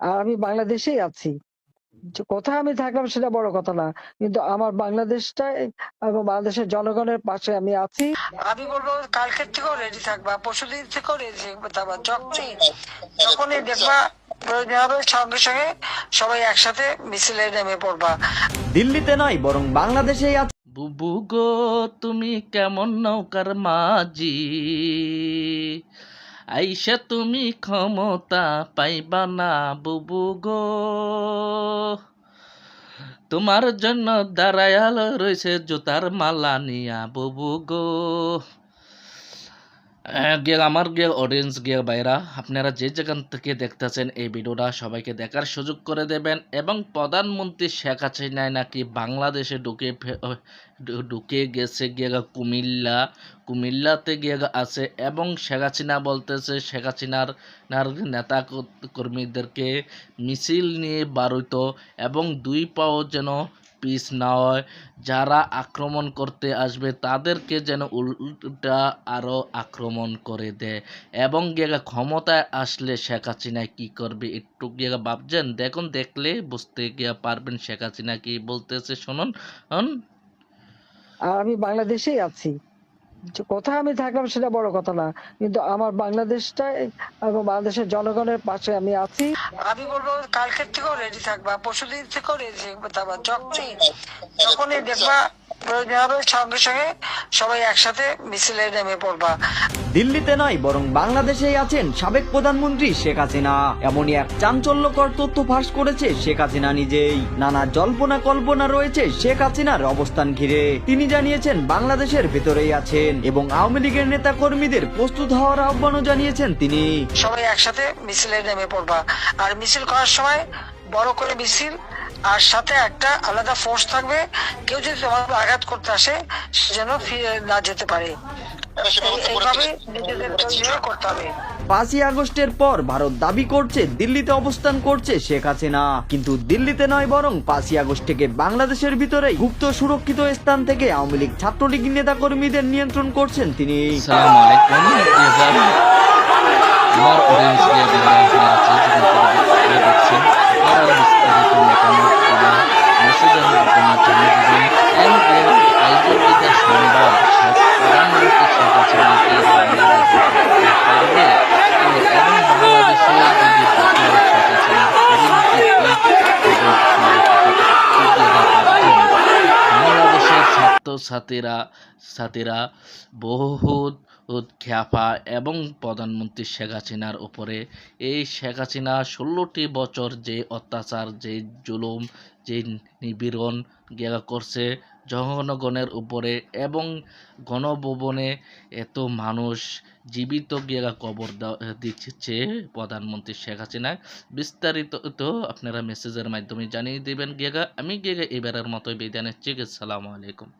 আর আমি বাংলাদেশেই আছি। কোথায় আমি থাকলাম সেটা বড় কথা না। কিন্তু আমার বাংলাদেশটা এবং বাংলাদেশের জনগণের পাশে আমি আছি। আমি বলব কালকের থেকেও রেডি থাকবা পরশুদিন থেকেও রেডি থাকবা যখনই যখনই দেখবা প্রয়োজন হবে সঙ্গে সঙ্গে সবাই একসাথে মিছিলে নেমে পড়বা। দিল্লিতে নয় বরং বাংলাদেশেই আছে। বুবু গো তুমি কেমন নৌকার মাঝি? আইসা তুমি ক্ষমতা পাইবা না বুবু গো। তোমার জন্য দাঁড়ায়াল রয়েছে জুতার মালা নিয়া বুবু গো। আহ, গিয়ে আমার গিয়ে অডিয়েন্স গিয়ে বাইরা। আপনারা যে যেখান থেকে দেখতেছেন এই ভিডিওটা সবাইকে দেখার সুযোগ করে দেবেন এবং প্রধানমন্ত্রী শেখ হাসিনায় নাকি বাংলাদেশে ঢুকে ঢুকে গেছে গিয়ে কুমিল্লা কুমিল্লাতে গিয়ে আছে এবং শেখ হাসিনা বলতেছে শেখ হাসিনার নার নেতা কর্মীদেরকে মিছিল নিয়ে বারুইত এবং দুই পাও যেন পিস না হয়, যারা আক্রমণ করতে আসবে তাদেরকে যেন উল্টা আরও আক্রমণ করে দেয়। এবং গিয়ে ক্ষমতায় আসলে শেখ হাসিনা কি করবে একটু গিয়ে ভাবছেন? দেখুন, দেখলে বুঝতে গিয়ে পারবেন শেখ হাসিনা কি বলতেছে। শুনুন। আমি বাংলাদেশেই আছি। কোথায় আমি থাকলাম সেটা বড় কথা না। কিন্তু আমার বাংলাদেশটা এবং বাংলাদেশের জনগণের পাশে আমি আছি। আমি বলব কালকের থেকেও রেডি থাকবা, পরশুদিন থেকেও রেডি থাকবা যখনই যখনই দেখবা প্রয়োজন হবে সঙ্গে সঙ্গে সবাই একসাথে মিছিলে নেমে পড়বা। দিল্লিতে নয় বরং বাংলাদেশেই আছেন সাবেক প্রধানমন্ত্রী শেখ হাসিনা। এমনই এক চাঞ্চল্যকর তথ্য ফাঁস করেছে শেখ হাসিনা নিজেই। নানা জল্পনা কল্পনা রয়েছে শেখ হাসিনার অবস্থান ঘিরে। তিনি জানিয়েছেন বাংলাদেশের ভেতরেই আছেন এবং আওয়ামী লীগের নেতা কর্মীদের প্রস্তুত হওয়ার আহ্বানও জানিয়েছেন তিনি। সবাই একসাথে মিছিলে নেমে পড়বা। আর মিছিল করার সময় বড় করে মিছিল আর সাথে একটা আলাদা ফোর্স থাকবে। কেউ যদি তোমার আঘাত করতে আসে সে যেন ফিরে না যেতে পারে। পাঁচই আগস্টের পর ভারত দাবি করছে দিল্লিতে অবস্থান করছে শেখ হাসিনা। কিন্তু দিল্লিতে নয় বরং পাঁচই আগস্ট থেকে বাংলাদেশের ভিতরে গুপ্ত সুরক্ষিত স্থান থেকে আওয়ামী লীগ ছাত্রলীগ নেতা কর্মীদের নিয়ন্ত্রণ করছেন তিনি। আসসালামু আলাইকুম। এবার আমার অডিয়েন্স ছাত্রছাত্রীরা, ছাত্রীরা বহুত খ্যাপা এবং প্রধানমন্ত্রী শেখ হাসিনার উপরে। এই শেখ হাসিনা ষোলোটি বছর যে অত্যাচার, যে জুলুম, যে নিপীড়ন করছে জনগণের উপরে এবং গণভবনে এত মানুষ জীবিত গিয়া কবর দিচ্ছে প্রধানমন্ত্রী শেখ হাসিনা। বিস্তারিত তো আপনারা মেসেজের মাধ্যমে জানিয়ে দেবেন গিয়া আমি গিয়ে এবারের মতো বিদায় নিচ্ছি। আসসালামু আলাইকুম।